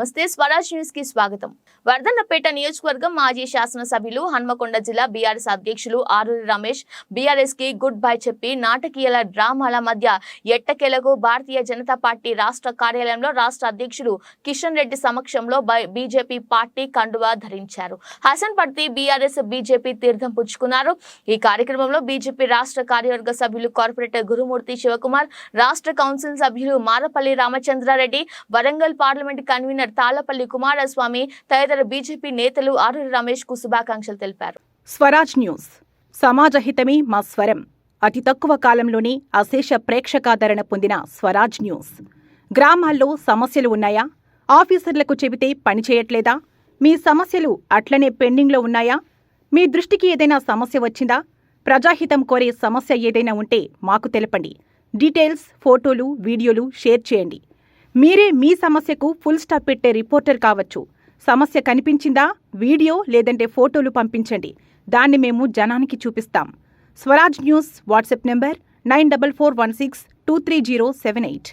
నమస్తే స్వరాజ్ న్యూస్కి స్వాగతం. వర్ధన్నపేట నియోజకవర్గం మాజీ శాసనసభ్యులు హన్మకొండ జిల్లా బీఆర్ఎస్ అధ్యక్షులు ఆరూరి రమేష్ బీఆర్ఎస్కి గుడ్ బై చెప్పి నాటకీయాల డ్రామాల మధ్య ఎట్టకేలకు భారతీయ జనతా పార్టీ రాష్ట్ర కార్యాలయంలో రాష్ట్ర అధ్యక్షులు కిషన్ రెడ్డి సమక్షంలో బై- బీజేపీ పార్టీ కండువా ధరించారు. హసన్ పర్తి బీఆర్ఎస్ బీజేపీ తీర్థం పుచ్చుకున్నారు. ఈ కార్యక్రమంలో బీజేపీ రాష్ట్ర కార్యవర్గ సభ్యులు కార్పొరేటర్ గురుమూర్తి శివకుమార్ రాష్ట్ర కౌన్సిల్ సభ్యులు మారపల్లి రామచంద్రారెడ్డి వరంగల్ పార్లమెంట్ కన్వీనర్ తాళ్ళపల్లి కుమారస్వామి తదితర బీజేపీ నేతలు ఆరూరి రమేష్కు శుభాకాంక్షలు తెలిపారు. స్వరాజ్ న్యూస్. సమాజ హితమే మా స్వరం. అతి తక్కువ కాలంలోనే అశేష ప్రేక్షకాదరణ పొందిన స్వరాజ్ న్యూస్. గ్రామాల్లో సమస్యలు ఉన్నాయా? ఆఫీసర్లకు చెబితే పని చేయట్లేదా? మీ సమస్యలు అట్లనే పెండింగ్లో ఉన్నాయా? మీ దృష్టికి ఏదైనా సమస్య వచ్చిందా? ప్రజాహితం కోరే సమస్య ఏదైనా ఉంటే మాకు తెలపండి. డీటెయిల్స్ ఫోటోలు వీడియోలు షేర్ చేయండి. మీరే మీ సమస్యకు ఫుల్ స్టాప్ పెట్టే రిపోర్టర్ కావచ్చు. సమస్య కనిపించిందా? వీడియో లేదంటే ఫోటోలు పంపించండి. దాన్ని మేము జనానికి చూపిస్తాం. Swaraj news WhatsApp number nine double four one six two three zero seven eight.